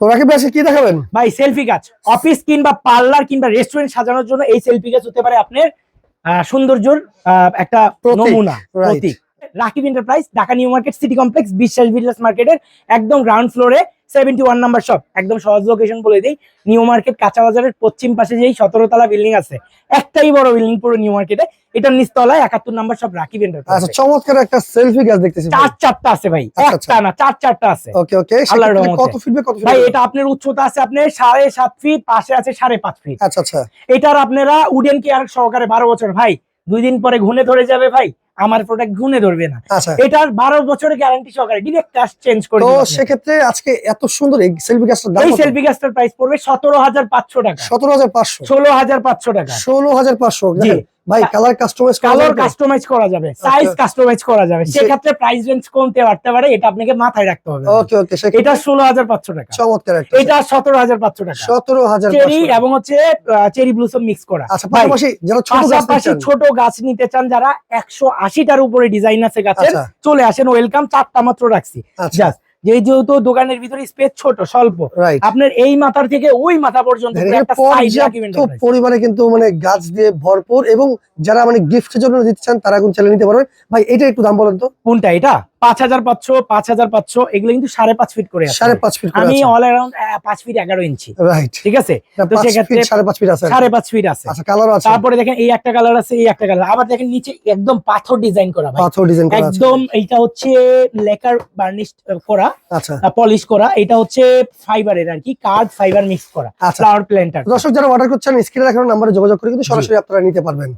তো রাকিব ভাই কি দেখাবেন? ভাই সেলফি গাছ। অফিস কিংবা পার্লার কিংবা রেস্টুরেন্ট সাজানোর জন্য এই সেলফি গাছ হতে পারে আপনার সৌন্দর্যর একটা প্রতীক, নমুনা right. প্রতীক। Rakib enterprise Dhaka new market city complex বিশ্বাস বিল্লাস মার্কেটের একদম গ্রাউন্ড ফ্লোরে সেভেন্টি ওয়ান নাম্বার শপ একদম সহজ লোকেশন বলে দিই। নিউ মার্কেট কাঁচা বাজারের পশ্চিম পাশে যেই সতেরো তলা বিল্ডিং আছে একটাই বড় বিল্ডিং পুরো নিউ মার্কেটে এটার নিচতলায় একাত্তর নাম্বার শপ রাকিব আচ্ছা চমৎকার একটা সেলফি গাছ দেখতেছি চার চারটা আছে ভাই আচ্ছা, আচ্ছা। একটা না চার চারটা আছে। ওকে ওকে আল্লাহর রহমতে। কত ফিট কত ভাই এটা আপনার উচ্চতা আছে আপনার সাড়ে সাত ফিট পাশে আছে সাড়ে পাঁচ ফিট আচ্ছা আচ্ছা। এটার আপনারা উডেন কেয়ার সহকারে বারো বছর ভাই দুই দিন পরে ঘুনে ধরে যাবে ভাই। আমার প্রোডাক্ট ঘুনে ধরবে না। আচ্ছা। এটার বারো বছরের গ্যারান্টি সহকারে ডিরেক্ট চেঞ্জ করে তো সেক্ষেত্রে আজকে এত সুন্দর এই সেলফি দাম এই সেলফি গ্যাসটার প্রাইস পড়বে সতেরো হাজার পাঁচশো টাকা। সতেরো হাজার পাঁচশো। ষোলো হাজার পাঁচশো টাকা। ষোলো হাজার পাঁচশো। ভাই কালার কাস্টমাইজ কালার কাস্টমাইজ করা যাবে। সাইজ কাস্টমাইজ করা যাবে। সেক্ষেত্রে প্রাইস রেঞ্জ কমতে পারে এটা আপনাকে মাথায় রাখতে হবে। ওকে ওকে এটা এটা ষোলো হাজার পাঁচশো টাকা। চমৎকার এটা সতেরো হাজার পাঁচশো টাকা। সতেরো হাজার চেরি এবং হচ্ছে চেরি ব্লুসম মিক্স করা। আচ্ছা পাশাপাশি যারা ছোট গাছ ছোট গাছ নিতে চান যারা একশো আশিটার উপরে ডিজাইন আছে গাছের। আচ্ছা। চলে আসেন ওয়েলকাম চারটা মাত্র রাখছি। আচ্ছা। জাস্ট যে যেহেতু দোকানের ভিতরে স্পেস ছোট স্বল্প আপনার এই মাথার থেকে ওই মাথা পর্যন্ত পুরো একটা size রাখবেন পর্যাপ্ত enterprise। পরিমাণে কিন্তু মানে গাছ দিয়ে ভরপুর এবং যারা মানে গিফটের জন্য দিতে চান তারা এখন চালিয়ে নিতে পারবে ভাই এটা একটু দাম বলেন তো। কোনটা এটা? পাঁচ হাজার পাঁচশো পাঁচ হাজার পাঁচশো এগুলো কিন্তু সাড়ে পাঁচ ফিট করে সাড়ে পাঁচ ফিট আমি অল অ্যারাউন্ড পাঁচ ফিট এগারো ইঞ্চি। ঠিক আছে? তো সেক্ষেত্রে সাড়ে পাঁচ ফিট আছে। সাড়ে পাঁচ ফিট আছে। আচ্ছা কালার আছে। তারপরে দেখেন এই একটা কালার আছে এই একটা কালার আবার দেখেন নিচে একদম পাথর ডিজাইন করা পাথর ডিজাইন করা একদম এইটা হচ্ছে লেকার বার্নিশ করা আচ্ছা। পলিশ করা। এটা হচ্ছে ফাইবারের আর কি কার্ড ফাইবার মিক্স করা আচ্ছা। ফ্লাওয়ার প্ল্যান্টার দর্শক যারা অর্ডার করছেন স্ক্রিনে দেখানো নাম্বারে যোগাযোগ করে কিন্তু সরাসরি আপনারা নিতে পারবেন।